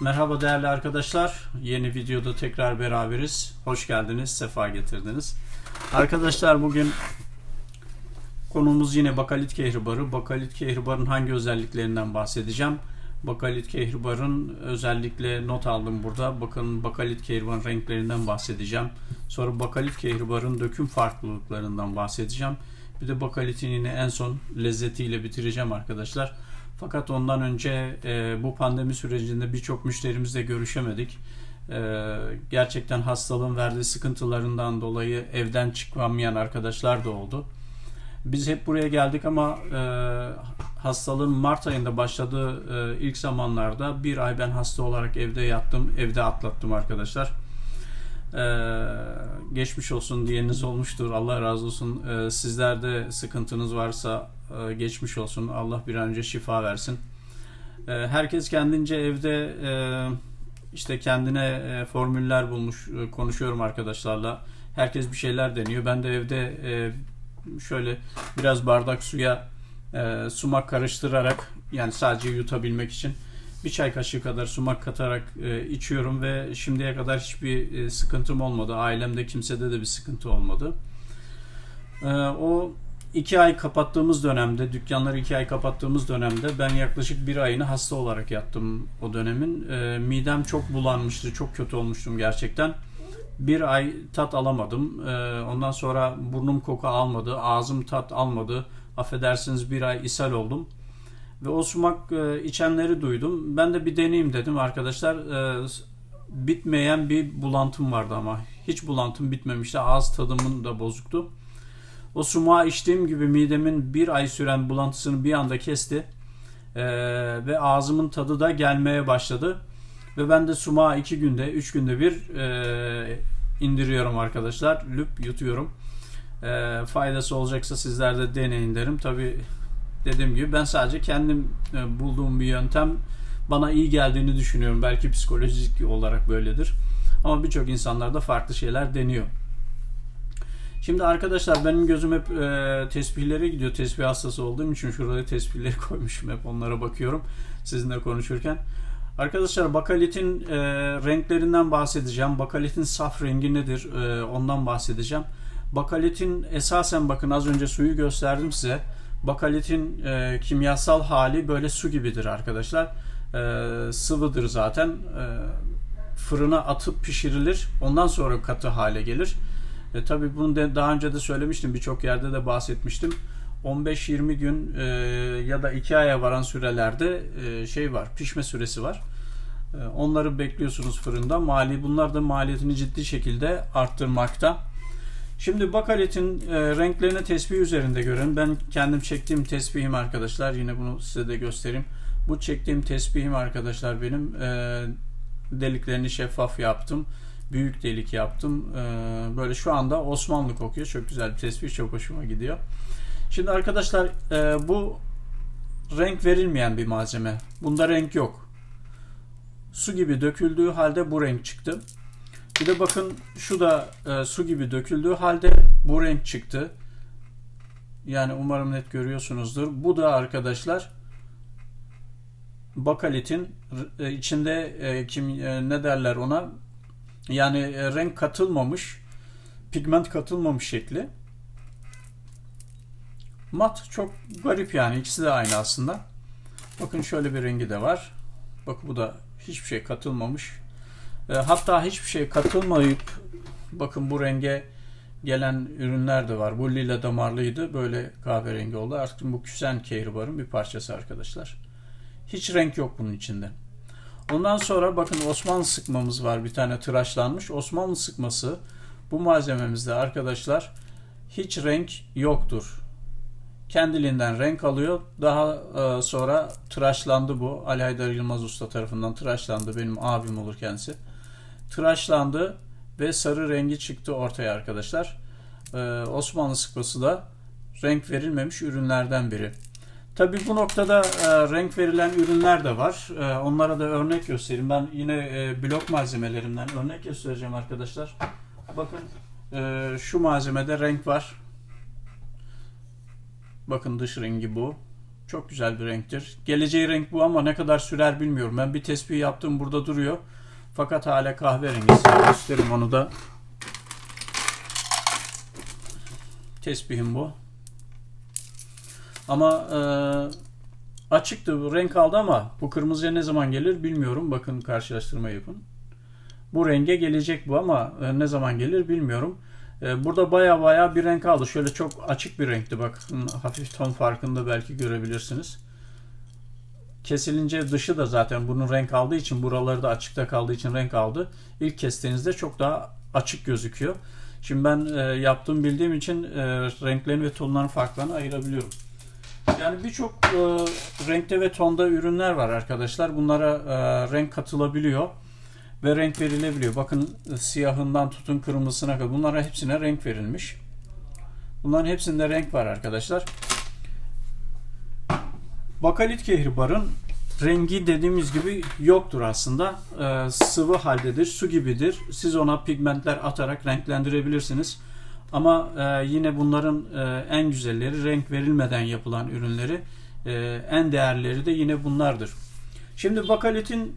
Merhaba değerli arkadaşlar. Yeni videoda tekrar beraberiz. Hoş geldiniz, sefa getirdiniz. Arkadaşlar bugün konumuz yine bakalit kehribarı. Bakalit kehribarın hangi özelliklerinden bahsedeceğim? Bakalit kehribarın özellikle not aldım burada. Bakın bakalit kehribarın renklerinden bahsedeceğim. Sonra bakalit kehribarın döküm farklılıklarından bahsedeceğim. Bir de bakalitin yine en son lezzetiyle bitireceğim arkadaşlar. Fakat ondan önce e, bu pandemi sürecinde birçok müşterimizle görüşemedik. E, gerçekten hastalığın verdiği sıkıntılarından dolayı evden çıkamayan arkadaşlar da oldu. Biz hep buraya geldik ama e, hastalığın Mart ayında başladığı e, ilk zamanlarda bir ay ben hasta olarak evde yattım, evde atlattım arkadaşlar. Ee, geçmiş olsun diyeniniz olmuştur. Allah razı olsun. Ee, sizlerde sıkıntınız varsa e, geçmiş olsun. Allah bir an önce şifa versin. Ee, herkes kendince evde e, işte kendine e, formüller bulmuş. E, konuşuyorum arkadaşlarla. Herkes bir şeyler deniyor. Ben de evde e, şöyle biraz bardak suya e, sumak karıştırarak yani sadece yutabilmek için bir çay kaşığı kadar sumak katarak e, içiyorum ve şimdiye kadar hiçbir e, sıkıntım olmadı. Ailemde kimsede de bir sıkıntı olmadı. E, o iki ay kapattığımız dönemde, dükkanları iki ay kapattığımız dönemde ben yaklaşık bir ayını hasta olarak yattım o dönemin. E, midem çok bulanmıştı, çok kötü olmuştum gerçekten. Bir ay tat alamadım. E, ondan sonra burnum koku almadı, ağzım tat almadı. Affedersiniz bir ay ishal oldum. Ve o sumak e, içenleri duydum. Ben de bir deneyeyim dedim arkadaşlar. E, bitmeyen bir bulantım vardı ama. Hiç bulantım bitmemişti. Ağız tadımın da bozuktu. O sumağı içtiğim gibi midemin bir ay süren bulantısını bir anda kesti. E, ve ağzımın tadı da gelmeye başladı. Ve ben de sumağı iki günde, üç günde bir e, indiriyorum arkadaşlar. Lüp yutuyorum. E, faydası olacaksa sizler de deneyin derim. Tabii dediğim gibi ben sadece kendim e, bulduğum bir yöntem bana iyi geldiğini düşünüyorum. Belki psikolojik olarak böyledir. Ama birçok insanlar da farklı şeyler deniyor. Şimdi arkadaşlar benim gözüm hep e, tesbihlere gidiyor. Tesbih hastası olduğum için şurada tesbihleri koymuşum hep onlara bakıyorum sizinle konuşurken. Arkadaşlar bakalitin e, renklerinden bahsedeceğim. Bakalitin saf rengi nedir? E, ondan bahsedeceğim. Bakalitin esasen bakın az önce suyu gösterdim size. Bakalitin e, kimyasal hali böyle su gibidir arkadaşlar. E, sıvıdır zaten. E, fırına atıp pişirilir. Ondan sonra katı hale gelir. E, tabii bunu de daha önce de söylemiştim. Birçok yerde de bahsetmiştim. 15-20 gün e, ya da 2 aya varan sürelerde e, şey var. Pişme süresi var. E, onları bekliyorsunuz fırında. Mali bunlar da maliyetini ciddi şekilde arttırmakta. Şimdi bakaletin e, renklerini tesbih üzerinde görün. Ben kendim çektiğim tesbihim arkadaşlar. Yine bunu size de göstereyim. Bu çektiğim tesbihim arkadaşlar benim. E, deliklerini şeffaf yaptım. Büyük delik yaptım. E, böyle şu anda Osmanlı kokuyor. Çok güzel bir tesbih. Çok hoşuma gidiyor. Şimdi arkadaşlar e, bu renk verilmeyen bir malzeme. Bunda renk yok. Su gibi döküldüğü halde bu renk çıktı. Bir de bakın şu da e, su gibi döküldüğü halde bu renk çıktı. Yani umarım net görüyorsunuzdur. Bu da arkadaşlar bakalitin e, içinde kim ne derler ona? Yani e, renk katılmamış, pigment katılmamış şekli. Mat çok garip yani ikisi de aynı aslında. Bakın şöyle bir rengi de var. Bak bu da hiçbir şey katılmamış. E, hatta hiçbir şey katılmayıp bakın bu renge gelen ürünler de var. Bu lila damarlıydı. Böyle kahverengi oldu. Artık bu küsen kehribarın bir parçası arkadaşlar. Hiç renk yok bunun içinde. Ondan sonra bakın Osmanlı sıkmamız var. Bir tane tıraşlanmış. Osmanlı sıkması bu malzememizde arkadaşlar hiç renk yoktur. Kendiliğinden renk alıyor. Daha e, sonra tıraşlandı bu. Ali Haydar Yılmaz Usta tarafından tıraşlandı. Benim abim olur kendisi tıraşlandı ve sarı rengi çıktı ortaya arkadaşlar. Ee, Osmanlı sıkması da renk verilmemiş ürünlerden biri. Tabii bu noktada e, renk verilen ürünler de var. E, onlara da örnek göstereyim. Ben yine e, blok malzemelerimden örnek göstereceğim arkadaşlar. Bakın e, şu malzemede renk var. Bakın dış rengi bu. Çok güzel bir renktir. Geleceği renk bu ama ne kadar sürer bilmiyorum. Ben bir tespih yaptım burada duruyor. Fakat hala kahverengi. Size göstereyim onu da. Tespihim bu. Ama e, açıktı. Bu renk aldı ama bu kırmızıya ne zaman gelir bilmiyorum. Bakın karşılaştırma yapın. Bu renge gelecek bu ama e, ne zaman gelir bilmiyorum. E, burada baya baya bir renk aldı. Şöyle çok açık bir renkti. Bakın hafif ton farkında belki görebilirsiniz. Kesilince dışı da zaten bunun renk aldığı için buraları da açıkta kaldığı için renk aldı. İlk kestiğinizde çok daha açık gözüküyor. Şimdi ben e, yaptığım bildiğim için e, renklerin ve tonların farklarını ayırabiliyorum. Yani birçok e, renkte ve tonda ürünler var arkadaşlar. Bunlara e, renk katılabiliyor ve renk verilebiliyor. Bakın e, siyahından tutun kırmızısına kadar bunlara hepsine renk verilmiş. Bunların hepsinde renk var arkadaşlar. Bakalit kehribarın rengi dediğimiz gibi yoktur aslında. Ee, sıvı haldedir, su gibidir. Siz ona pigmentler atarak renklendirebilirsiniz. Ama e, yine bunların e, en güzelleri renk verilmeden yapılan ürünleri. E, en değerleri de yine bunlardır. Şimdi bakalitin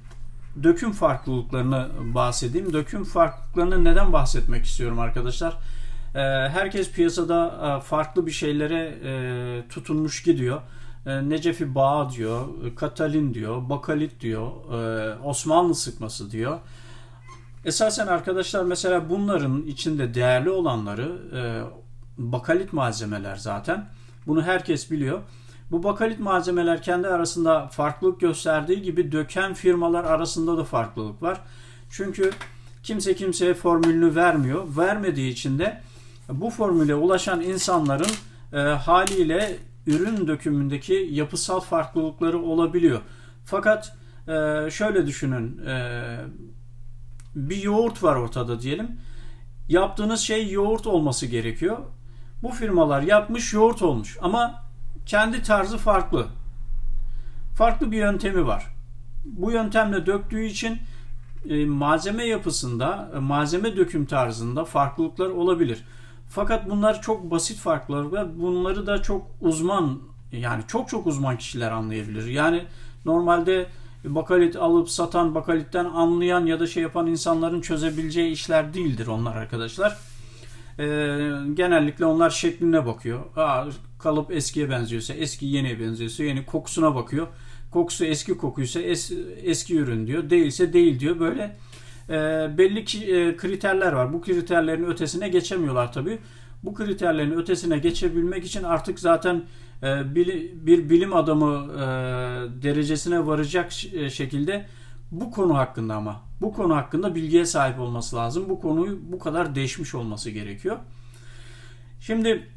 döküm farklılıklarını bahsedeyim. Döküm farklılıklarını neden bahsetmek istiyorum arkadaşlar? E, herkes piyasada e, farklı bir şeylere e, tutunmuş gidiyor. E, Necefi Bağ diyor, Katalin diyor, Bakalit diyor, e, Osmanlı sıkması diyor. Esasen arkadaşlar mesela bunların içinde değerli olanları e, bakalit malzemeler zaten. Bunu herkes biliyor. Bu bakalit malzemeler kendi arasında farklılık gösterdiği gibi döken firmalar arasında da farklılık var. Çünkü kimse kimseye formülünü vermiyor. Vermediği için de bu formüle ulaşan insanların e, haliyle ürün dökümündeki yapısal farklılıkları olabiliyor. Fakat e, şöyle düşünün. E, bir yoğurt var ortada diyelim. Yaptığınız şey yoğurt olması gerekiyor. Bu firmalar yapmış yoğurt olmuş ama kendi tarzı farklı. Farklı bir yöntemi var. Bu yöntemle döktüğü için e, malzeme yapısında, e, malzeme döküm tarzında farklılıklar olabilir. Fakat bunlar çok basit farklar ve bunları da çok uzman yani çok çok uzman kişiler anlayabilir. Yani normalde bakalit alıp satan, bakalitten anlayan ya da şey yapan insanların çözebileceği işler değildir onlar arkadaşlar. Ee, genellikle onlar şekline bakıyor. Aa, kalıp eskiye benziyorsa eski yeniye benziyorsa yeni kokusuna bakıyor. Kokusu eski kokuysa es, eski ürün diyor. Değilse değil diyor. Böyle e, belli ki, e, kriterler var. Bu kriterlerin ötesine geçemiyorlar tabii. Bu kriterlerin ötesine geçebilmek için artık zaten bir bilim adamı e, derecesine varacak ş- şekilde bu konu hakkında ama bu konu hakkında bilgiye sahip olması lazım. Bu konuyu bu kadar değişmiş olması gerekiyor. Şimdi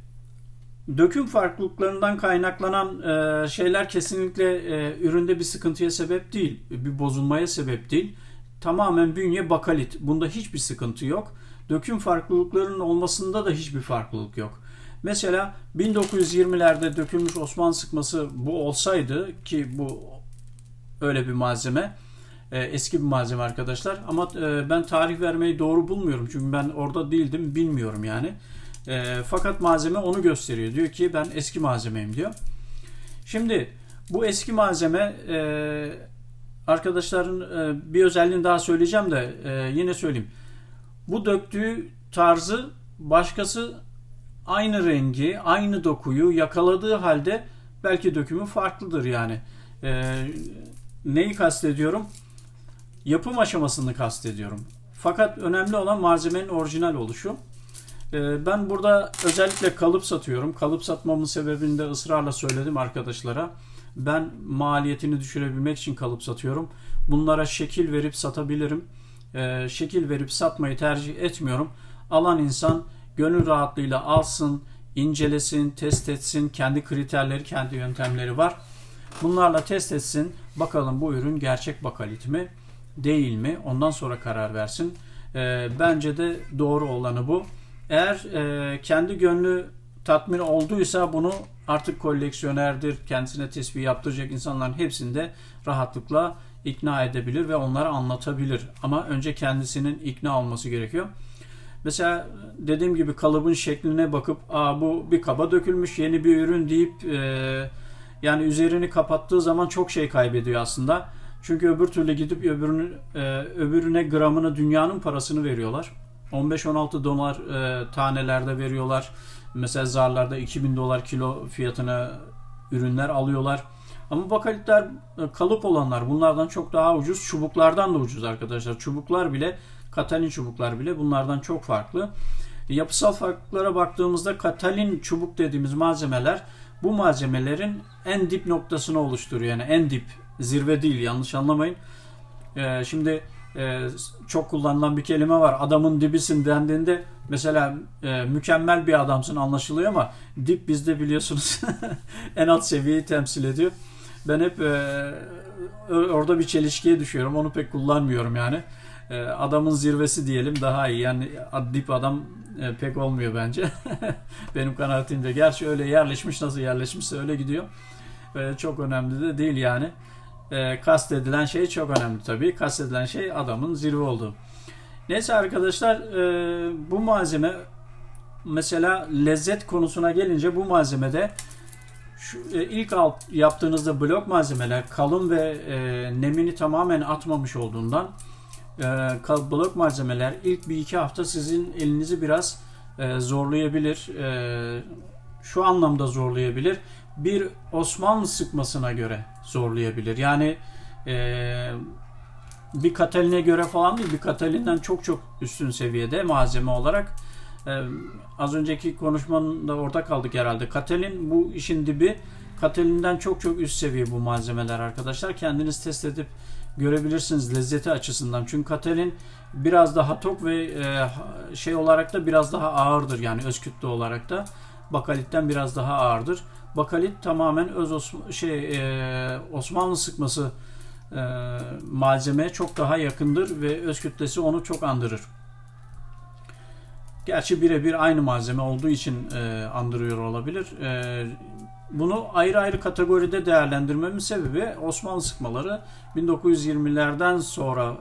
döküm farklılıklarından kaynaklanan e, şeyler kesinlikle e, üründe bir sıkıntıya sebep değil, bir bozulmaya sebep değil. Tamamen bünye bakalit. Bunda hiçbir sıkıntı yok. Döküm farklılıklarının olmasında da hiçbir farklılık yok. Mesela 1920'lerde dökülmüş Osmanlı sıkması bu olsaydı ki bu öyle bir malzeme e, eski bir malzeme arkadaşlar ama e, ben tarih vermeyi doğru bulmuyorum çünkü ben orada değildim bilmiyorum yani. E, fakat malzeme onu gösteriyor. Diyor ki ben eski malzemeyim diyor. Şimdi bu eski malzeme arkadaşların bir özelliğini daha söyleyeceğim de yine söyleyeyim. Bu döktüğü tarzı başkası aynı rengi, aynı dokuyu yakaladığı halde belki dökümü farklıdır yani. E, neyi kastediyorum? Yapım aşamasını kastediyorum. Fakat önemli olan malzemenin orijinal oluşu. Ee, Ben burada özellikle kalıp satıyorum. Kalıp satmamın sebebini de ısrarla söyledim arkadaşlara. Ben maliyetini düşürebilmek için kalıp satıyorum. Bunlara şekil verip satabilirim. Ee, Şekil verip satmayı tercih etmiyorum. Alan insan gönül rahatlığıyla alsın, incelesin, test etsin. Kendi kriterleri, kendi yöntemleri var. Bunlarla test etsin. Bakalım bu ürün gerçek bakalit mi, değil mi? Ondan sonra karar versin. Ee, Bence de doğru olanı bu. Eğer e, kendi gönlü tatmin olduysa bunu artık koleksiyonerdir, kendisine tespih yaptıracak insanların hepsini de rahatlıkla ikna edebilir ve onlara anlatabilir. Ama önce kendisinin ikna olması gerekiyor. Mesela dediğim gibi kalıbın şekline bakıp Aa, bu bir kaba dökülmüş yeni bir ürün deyip e, Yani üzerini kapattığı zaman çok şey kaybediyor aslında. Çünkü öbür türlü gidip öbürünü, e, öbürüne gramını dünyanın parasını veriyorlar. 15-16 dolar e, tanelerde veriyorlar. Mesela zarlarda 2000 dolar kilo fiyatına ürünler alıyorlar. Ama bakalitler kalıp olanlar bunlardan çok daha ucuz. Çubuklardan da ucuz arkadaşlar. Çubuklar bile Katalin çubuklar bile bunlardan çok farklı. Yapısal farklılıklara baktığımızda Katalin çubuk dediğimiz malzemeler bu malzemelerin en dip noktasını oluşturuyor. Yani en dip zirve değil yanlış anlamayın. Ee, şimdi e, çok kullanılan bir kelime var. Adamın dibisin dendiğinde mesela e, mükemmel bir adamsın anlaşılıyor ama dip bizde biliyorsunuz en alt seviyeyi temsil ediyor. Ben hep e, orada bir çelişkiye düşüyorum. Onu pek kullanmıyorum yani. E, adamın zirvesi diyelim daha iyi. Yani dip adam e, pek olmuyor bence. Benim kanaatimce. Gerçi öyle yerleşmiş nasıl yerleşmişse öyle gidiyor. E, çok önemli de değil yani. E, kastedilen şey çok önemli tabii. Kastedilen şey adamın zirve olduğu. Neyse arkadaşlar e, bu malzeme mesela lezzet konusuna gelince bu malzemede şu, e, ilk alt yaptığınızda blok malzemeler kalın ve nemini tamamen atmamış olduğundan e, blok malzemeler ilk bir iki hafta sizin elinizi biraz e, zorlayabilir. E, şu anlamda zorlayabilir. Bir Osmanlı sıkmasına göre zorlayabilir. Yani e, bir Katalin'e göre falan değil, bir Katalin'den çok çok üstün seviyede malzeme olarak. E, az önceki konuşmanın da orada kaldık herhalde. Katalin bu işin dibi. Katalin'den çok çok üst seviye bu malzemeler arkadaşlar. Kendiniz test edip görebilirsiniz lezzeti açısından. Çünkü Katalin biraz daha tok ve e, şey olarak da biraz daha ağırdır. Yani öz kütle olarak da bakalitten biraz daha ağırdır. Bakalit tamamen öz Osm- şey e, Osmanlı sıkması e, malzemeye çok daha yakındır ve öz kütlesi onu çok andırır. Gerçi birebir aynı malzeme olduğu için e, andırıyor olabilir. E, bunu ayrı ayrı kategoride değerlendirmemin sebebi Osmanlı sıkmaları 1920'lerden sonra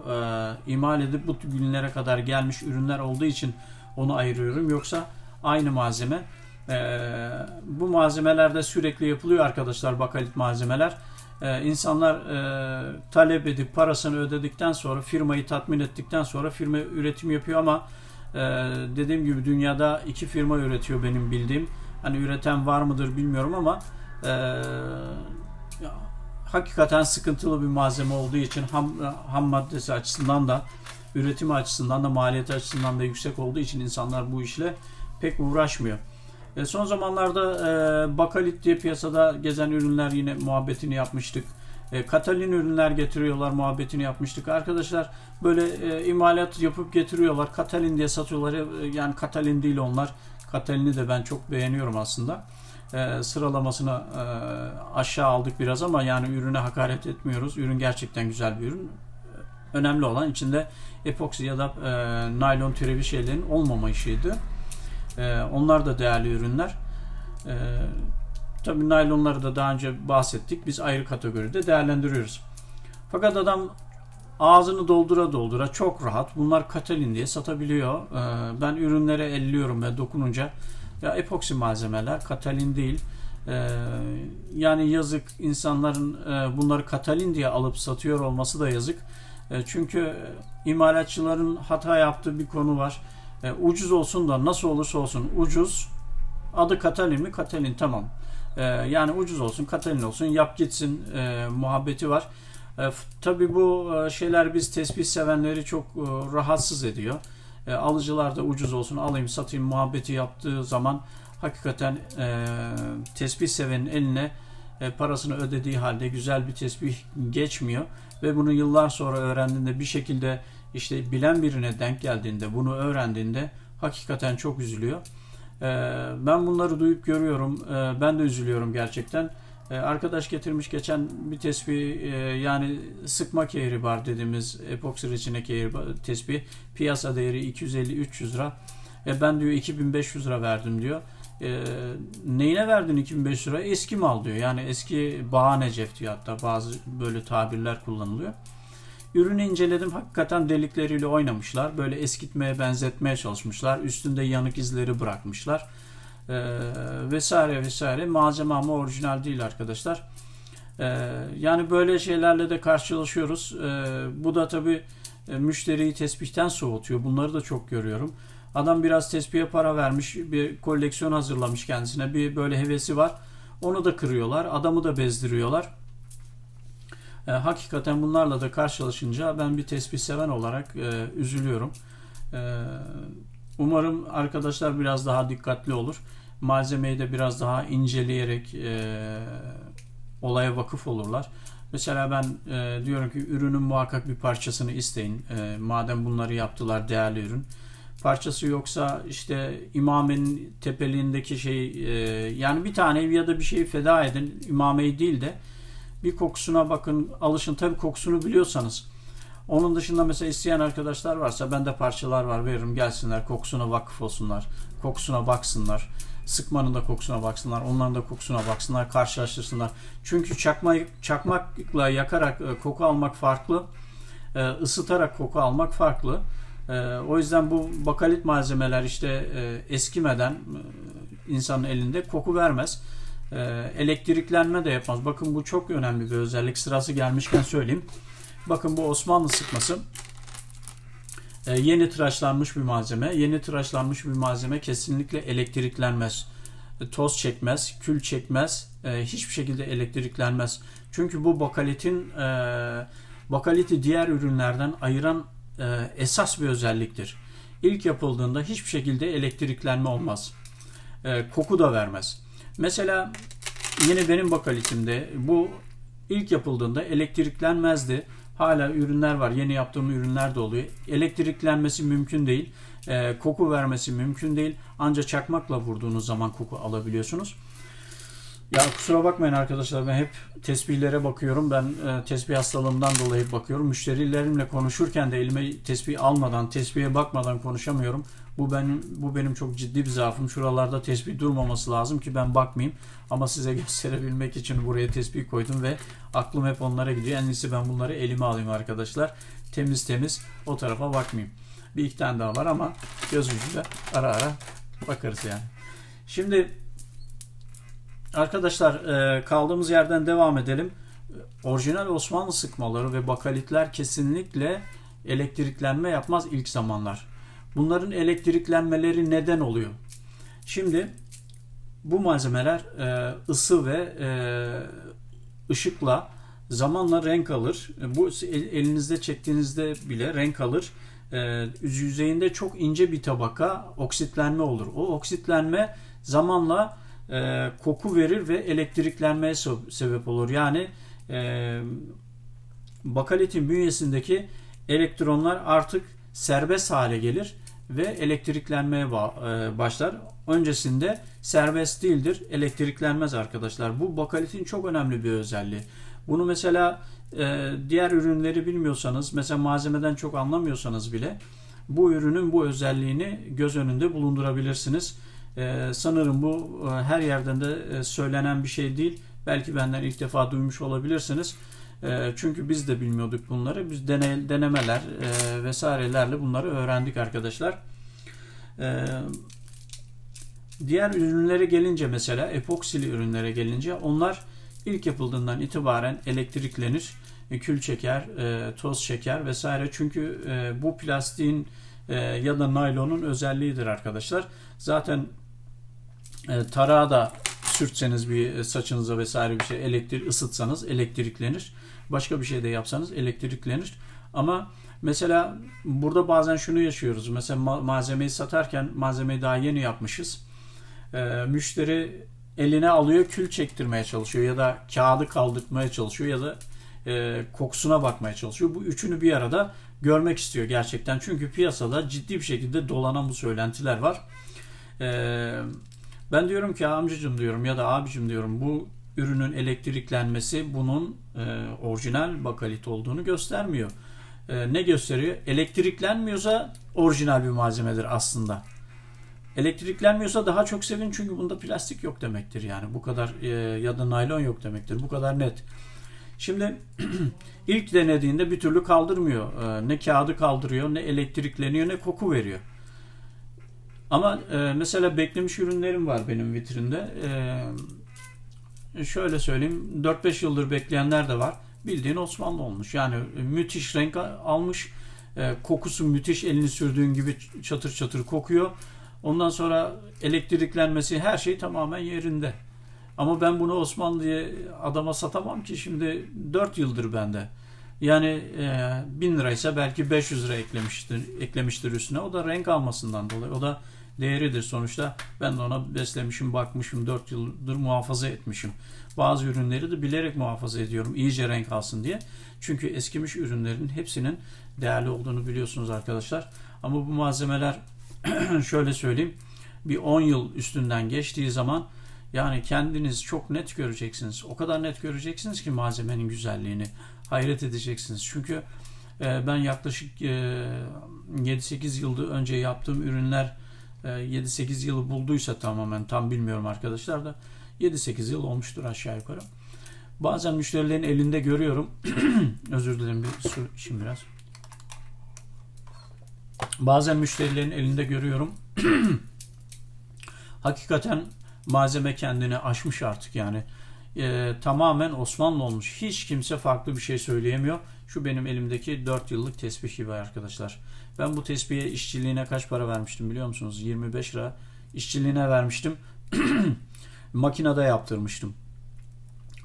e, imal edip bu günlere kadar gelmiş ürünler olduğu için onu ayırıyorum. Yoksa aynı malzeme. E, bu malzemelerde sürekli yapılıyor arkadaşlar bakalit malzemeler. E, insanlar e, talep edip parasını ödedikten sonra firmayı tatmin ettikten sonra firma üretim yapıyor ama e, dediğim gibi dünyada iki firma üretiyor benim bildiğim. Hani üreten var mıdır bilmiyorum ama e, ya, hakikaten sıkıntılı bir malzeme olduğu için ham, ham maddesi açısından da üretim açısından da maliyet açısından da yüksek olduğu için insanlar bu işle pek uğraşmıyor. E, son zamanlarda e, bakalit diye piyasada gezen ürünler yine muhabbetini yapmıştık. E, Katalin ürünler getiriyorlar muhabbetini yapmıştık. Arkadaşlar böyle e, imalat yapıp getiriyorlar. Katalin diye satıyorlar. E, yani Katalin değil onlar. Katalin'i de ben çok beğeniyorum aslında. E, sıralamasını e, aşağı aldık biraz ama yani ürüne hakaret etmiyoruz. Ürün gerçekten güzel bir ürün. Önemli olan içinde epoksi ya da e, naylon türevi şeylerin olmama işiydi. E, onlar da değerli ürünler. E, tabii naylonları da daha önce bahsettik. Biz ayrı kategoride değerlendiriyoruz. Fakat adam ağzını doldura doldura çok rahat bunlar Katalin diye satabiliyor. Ee, ben ürünlere elliyorum ve dokununca ya epoksi malzemeler Katalin değil. Ee, yani yazık insanların e, bunları Katalin diye alıp satıyor olması da yazık. E, çünkü imalatçıların hata yaptığı bir konu var. E, ucuz olsun da nasıl olursa olsun ucuz adı Katalin mi? Katalin tamam. Yani ucuz olsun, Katalin olsun, yap gitsin muhabbeti var. E, tabii bu e, şeyler biz tespih sevenleri çok e, rahatsız ediyor. E, alıcılar da ucuz olsun alayım satayım muhabbeti yaptığı zaman hakikaten e, tespih sevenin eline e, parasını ödediği halde güzel bir tesbih geçmiyor ve bunu yıllar sonra öğrendiğinde bir şekilde işte bilen birine denk geldiğinde bunu öğrendiğinde hakikaten çok üzülüyor. E, ben bunları duyup görüyorum. E, ben de üzülüyorum gerçekten. E, arkadaş getirmiş geçen bir tespih e, yani sıkma kehribar dediğimiz epoksi reçine kehribar tespih piyasa değeri 250-300 lira. E, ben diyor 2500 lira verdim diyor. E, neyine verdin 2500 lira? Eski mal diyor. Yani eski bahane cef diyor hatta bazı böyle tabirler kullanılıyor. Ürünü inceledim. Hakikaten delikleriyle oynamışlar. Böyle eskitmeye, benzetmeye çalışmışlar. Üstünde yanık izleri bırakmışlar. E, vesaire vesaire malzeme ama orijinal değil arkadaşlar. E, yani böyle şeylerle de karşılaşıyoruz. E, bu da tabii e, müşteriyi tespihten soğutuyor. Bunları da çok görüyorum. Adam biraz tespihe para vermiş, bir koleksiyon hazırlamış kendisine, bir böyle hevesi var. Onu da kırıyorlar, adamı da bezdiriyorlar. E, hakikaten bunlarla da karşılaşınca ben bir tespih seven olarak e, üzülüyorum. E, umarım arkadaşlar biraz daha dikkatli olur. Malzemeyi de biraz daha inceleyerek e, olaya vakıf olurlar. Mesela ben e, diyorum ki ürünün muhakkak bir parçasını isteyin. E, madem bunları yaptılar değerli ürün. Parçası yoksa işte imamenin tepeliğindeki şey e, yani bir tane ya da bir şeyi feda edin. İmameyi değil de bir kokusuna bakın alışın. Tabii kokusunu biliyorsanız. Onun dışında mesela isteyen arkadaşlar varsa bende parçalar var veririm gelsinler kokusuna vakıf olsunlar. Kokusuna baksınlar. Sıkmanın da kokusuna baksınlar. Onların da kokusuna baksınlar. Karşılaştırsınlar. Çünkü çakma, çakmakla yakarak e, koku almak farklı. E, ısıtarak koku almak farklı. E, o yüzden bu bakalit malzemeler işte e, eskimeden e, insanın elinde koku vermez. E, elektriklenme de yapmaz. Bakın bu çok önemli bir özellik. Sırası gelmişken söyleyeyim. Bakın bu Osmanlı sıkması. E, yeni tıraşlanmış bir malzeme. Yeni tıraşlanmış bir malzeme kesinlikle elektriklenmez. E, toz çekmez, kül çekmez, e, hiçbir şekilde elektriklenmez. Çünkü bu bakalitin e, bakaliti diğer ürünlerden ayıran e, esas bir özelliktir. İlk yapıldığında hiçbir şekilde elektriklenme olmaz. E, koku da vermez. Mesela yine benim bakalitimde bu ilk yapıldığında elektriklenmezdi. Hala ürünler var. Yeni yaptığım ürünler de oluyor. Elektriklenmesi mümkün değil. E, koku vermesi mümkün değil. Ancak çakmakla vurduğunuz zaman koku alabiliyorsunuz. Ya kusura bakmayın arkadaşlar ben hep tesbihlere bakıyorum. Ben e, tesbih hastalığımdan dolayı bakıyorum. Müşterilerimle konuşurken de elime tesbih almadan, tesbihe bakmadan konuşamıyorum. Bu benim bu benim çok ciddi bir zaafım. Şuralarda tesbih durmaması lazım ki ben bakmayayım. Ama size gösterebilmek için buraya tesbih koydum ve aklım hep onlara gidiyor. En iyisi ben bunları elime alayım arkadaşlar. Temiz temiz o tarafa bakmayayım. Bir iki tane daha var ama göz ucuyla ara ara bakarız yani. Şimdi Arkadaşlar e, kaldığımız yerden devam edelim. Orijinal Osmanlı sıkmaları ve bakalitler kesinlikle elektriklenme yapmaz ilk zamanlar. Bunların elektriklenmeleri neden oluyor? Şimdi bu malzemeler e, ısı ve e, ışıkla zamanla renk alır. Bu elinizde çektiğinizde bile renk alır. Yüzeyinde çok ince bir tabaka oksitlenme olur. O oksitlenme zamanla e, koku verir ve elektriklenmeye sebep olur. Yani e, bakalitin bünyesindeki elektronlar artık serbest hale gelir ve elektriklenmeye e, başlar. Öncesinde serbest değildir, elektriklenmez arkadaşlar. Bu bakalitin çok önemli bir özelliği. Bunu mesela e, diğer ürünleri bilmiyorsanız, mesela malzemeden çok anlamıyorsanız bile bu ürünün bu özelliğini göz önünde bulundurabilirsiniz. Ee, sanırım bu e, her yerden de e, söylenen bir şey değil. Belki benden ilk defa duymuş olabilirsiniz. E, çünkü biz de bilmiyorduk bunları. Biz deney, denemeler e, vesairelerle bunları öğrendik arkadaşlar. E, diğer ürünlere gelince mesela epoksili ürünlere gelince onlar ilk yapıldığından itibaren elektriklenir, e, kül çeker, e, toz çeker vesaire. Çünkü bu plastiğin ya da naylonun özelliğidir arkadaşlar. Zaten tarağı da sürtseniz bir saçınıza vesaire bir şey elektrik ısıtsanız elektriklenir. Başka bir şey de yapsanız elektriklenir. Ama mesela burada bazen şunu yaşıyoruz. Mesela malzemeyi satarken malzemeyi daha yeni yapmışız. E, müşteri eline alıyor kül çektirmeye çalışıyor ya da kağıdı kaldırmaya çalışıyor ya da e, kokusuna bakmaya çalışıyor. Bu üçünü bir arada görmek istiyor gerçekten. Çünkü piyasada ciddi bir şekilde dolanan bu söylentiler var. Eee ben diyorum ki amcacım diyorum ya da abicim diyorum bu ürünün elektriklenmesi bunun e, orijinal bakalit olduğunu göstermiyor. E, ne gösteriyor? Elektriklenmiyorsa orijinal bir malzemedir aslında. Elektriklenmiyorsa daha çok sevin çünkü bunda plastik yok demektir yani. Bu kadar e, ya da naylon yok demektir. Bu kadar net. Şimdi ilk denediğinde bir türlü kaldırmıyor. E, ne kağıdı kaldırıyor, ne elektrikleniyor, ne koku veriyor. Ama e, mesela beklemiş ürünlerim var benim vitrinde. E, şöyle söyleyeyim 4-5 yıldır bekleyenler de var. Bildiğin Osmanlı olmuş. Yani müthiş renk almış. E, kokusu müthiş. Elini sürdüğün gibi çatır çatır kokuyor. Ondan sonra elektriklenmesi her şey tamamen yerinde. Ama ben bunu Osmanlı'ya adama satamam ki şimdi 4 yıldır bende. Yani e, 1000 liraysa belki 500 lira eklemiştir, eklemiştir üstüne. O da renk almasından dolayı. O da değeridir sonuçta. Ben de ona beslemişim, bakmışım, 4 yıldır muhafaza etmişim. Bazı ürünleri de bilerek muhafaza ediyorum. iyice renk alsın diye. Çünkü eskimiş ürünlerin hepsinin değerli olduğunu biliyorsunuz arkadaşlar. Ama bu malzemeler şöyle söyleyeyim. Bir 10 yıl üstünden geçtiği zaman yani kendiniz çok net göreceksiniz. O kadar net göreceksiniz ki malzemenin güzelliğini. Hayret edeceksiniz. Çünkü e, ben yaklaşık e, 7-8 yıl önce yaptığım ürünler e, 7-8 yılı bulduysa tamamen tam bilmiyorum arkadaşlar da 7-8 yıl olmuştur aşağı yukarı. Bazen müşterilerin elinde görüyorum. Özür dilerim bir su içeyim biraz. Bazen müşterilerin elinde görüyorum. Hakikaten malzeme kendini aşmış artık yani. Ee, tamamen Osmanlı olmuş. Hiç kimse farklı bir şey söyleyemiyor. Şu benim elimdeki 4 yıllık tesbih gibi arkadaşlar. Ben bu tesbihe işçiliğine kaç para vermiştim biliyor musunuz? 25 lira işçiliğine vermiştim. Makinede yaptırmıştım.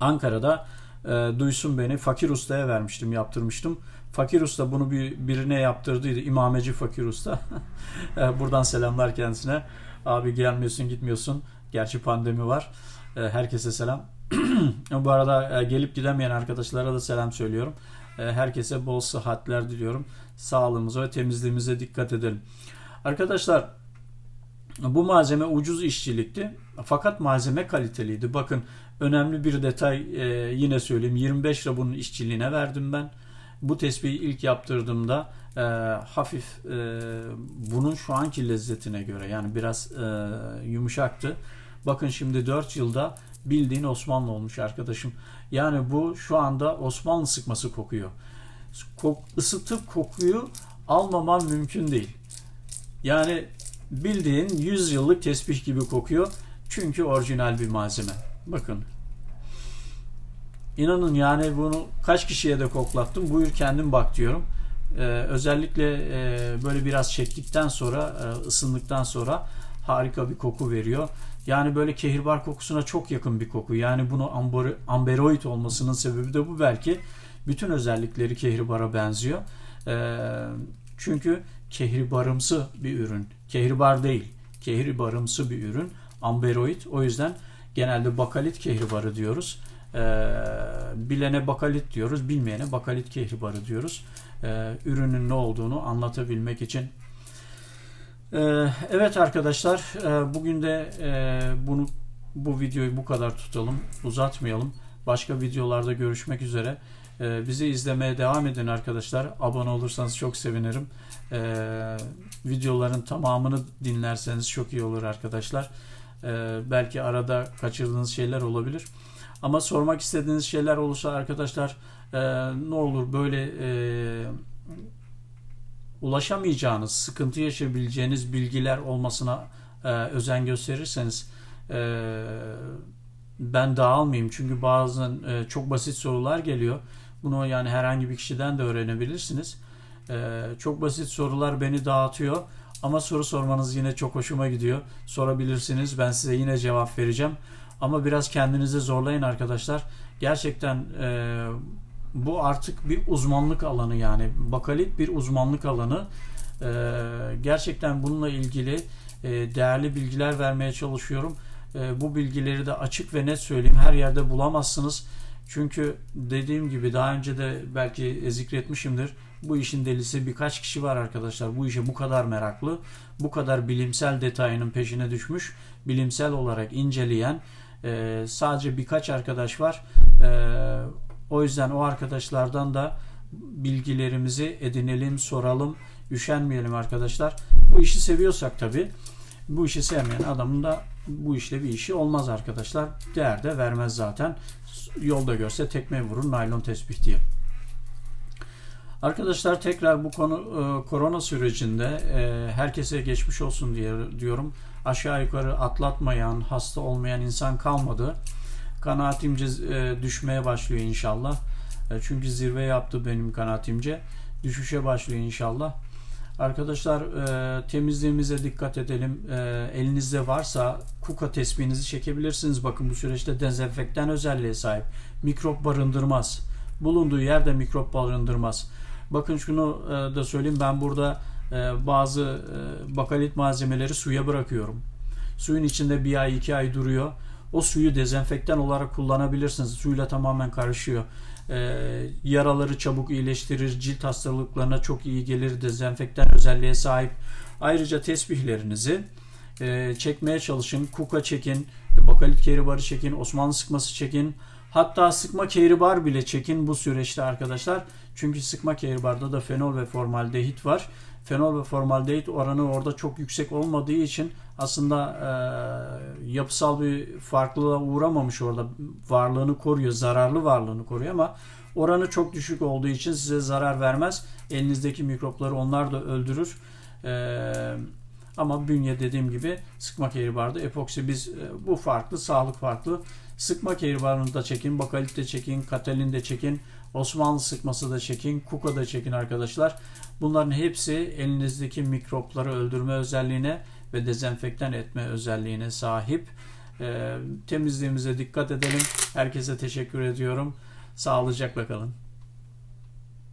Ankara'da e, duysun beni Fakir Usta'ya vermiştim, yaptırmıştım. Fakir Usta bunu bir birine yaptırdıydı. İmameci Fakir Usta. E, buradan selamlar kendisine. Abi gelmiyorsun, gitmiyorsun. Gerçi pandemi var. E, herkese selam. Bu arada e, gelip gidemeyen arkadaşlara da selam söylüyorum. E, herkese bol sıhhatler diliyorum. Sağlığımıza ve temizliğimize dikkat edelim. Arkadaşlar bu malzeme ucuz işçilikti. Fakat malzeme kaliteliydi. Bakın önemli bir detay e, yine söyleyeyim. 25 lira bunun işçiliğine verdim ben. Bu tespihi ilk yaptırdığımda e, hafif e, bunun şu anki lezzetine göre yani biraz e, yumuşaktı. Bakın şimdi 4 yılda bildiğin Osmanlı olmuş arkadaşım. Yani bu şu anda Osmanlı sıkması kokuyor. Kok, ısıtıp kokuyu almaman mümkün değil. Yani bildiğin 100 yıllık tesbih gibi kokuyor. Çünkü orijinal bir malzeme. Bakın. İnanın yani bunu kaç kişiye de koklattım. Buyur kendin bak diyorum. Ee, özellikle e, böyle biraz çektikten sonra, e, ısındıktan sonra harika bir koku veriyor. Yani böyle kehribar kokusuna çok yakın bir koku. Yani bunu amber, amberoid olmasının sebebi de bu belki. Bütün özellikleri kehribara benziyor. Ee, çünkü kehribarımsı bir ürün. Kehribar değil. Kehribarımsı bir ürün. Amberoid. O yüzden genelde bakalit kehribarı diyoruz. Ee, bilene bakalit diyoruz. Bilmeyene bakalit kehribarı diyoruz. Ee, ürünün ne olduğunu anlatabilmek için evet arkadaşlar e, bugün de e, bunu bu videoyu bu kadar tutalım uzatmayalım. Başka videolarda görüşmek üzere. Ee, bizi izlemeye devam edin arkadaşlar. Abone olursanız çok sevinirim. Ee, videoların tamamını dinlerseniz çok iyi olur arkadaşlar. Belki arada kaçırdığınız şeyler olabilir. Ama sormak istediğiniz şeyler olursa arkadaşlar e, ne olur böyle ulaşamayacağınız, sıkıntı yaşayabileceğiniz bilgiler olmasına e, özen gösterirseniz e, ben dağılmayayım. Çünkü bazen e, çok basit sorular geliyor. Bunu yani herhangi bir kişiden de öğrenebilirsiniz. E, çok basit sorular beni dağıtıyor. Ama soru sormanız yine çok hoşuma gidiyor. Sorabilirsiniz. Ben size yine cevap vereceğim. Ama biraz kendinizi zorlayın arkadaşlar. Gerçekten e, bu artık bir uzmanlık alanı yani. Bakalit bir uzmanlık alanı. E, gerçekten bununla ilgili e, değerli bilgiler vermeye çalışıyorum. E, bu bilgileri de açık ve net söyleyeyim. Her yerde bulamazsınız. Çünkü dediğim gibi daha önce de belki zikretmişimdir. Bu işin delisi birkaç kişi var arkadaşlar. Bu işe bu kadar meraklı bu kadar bilimsel detayının peşine düşmüş bilimsel olarak inceleyen e, sadece birkaç arkadaş var. E, o yüzden o arkadaşlardan da bilgilerimizi edinelim, soralım, üşenmeyelim arkadaşlar. Bu işi seviyorsak tabi bu işi sevmeyen adamın da bu işle bir işi olmaz arkadaşlar. Değer de vermez zaten. Yolda görse tekme vurur naylon tesbih diye. Arkadaşlar tekrar bu konu e, korona sürecinde e, herkese geçmiş olsun diye diyorum. Aşağı yukarı atlatmayan, hasta olmayan insan kalmadı. Kanaatimce e, düşmeye başlıyor inşallah. E, çünkü zirve yaptı benim kanaatimce. Düşüşe başlıyor inşallah. Arkadaşlar e, temizliğimize dikkat edelim. E, elinizde varsa kuka tespihinizi çekebilirsiniz. Bakın bu süreçte dezenfektan özelliğe sahip. Mikrop barındırmaz. Bulunduğu yerde mikrop barındırmaz. Bakın şunu da söyleyeyim. Ben burada bazı bakalit malzemeleri suya bırakıyorum. Suyun içinde bir ay iki ay duruyor. O suyu dezenfektan olarak kullanabilirsiniz. Suyla tamamen karışıyor. Ee, yaraları çabuk iyileştirir, cilt hastalıklarına çok iyi gelir, dezenfektan özelliğe sahip. Ayrıca tesbihlerinizi e, çekmeye çalışın. Kuka çekin, bakalit kehribarı çekin, Osmanlı sıkması çekin. Hatta sıkma kehribar bile çekin bu süreçte arkadaşlar. Çünkü sıkma kehribarda da fenol ve formaldehit var. Fenol ve formaldehit oranı orada çok yüksek olmadığı için aslında e, yapısal bir farklılığa uğramamış orada varlığını koruyor, zararlı varlığını koruyor ama oranı çok düşük olduğu için size zarar vermez. Elinizdeki mikropları onlar da öldürür. E, ama bünye dediğim gibi sıkma kehribarda epoksi biz e, bu farklı, sağlık farklı. Sıkma kehribarını da çekin, bakalit de çekin, katalin de çekin, Osmanlı sıkması da çekin, kuka da çekin arkadaşlar. Bunların hepsi elinizdeki mikropları öldürme özelliğine ve dezenfektan etme özelliğine sahip. E, temizliğimize dikkat edelim. Herkese teşekkür ediyorum. Sağlıcakla kalın.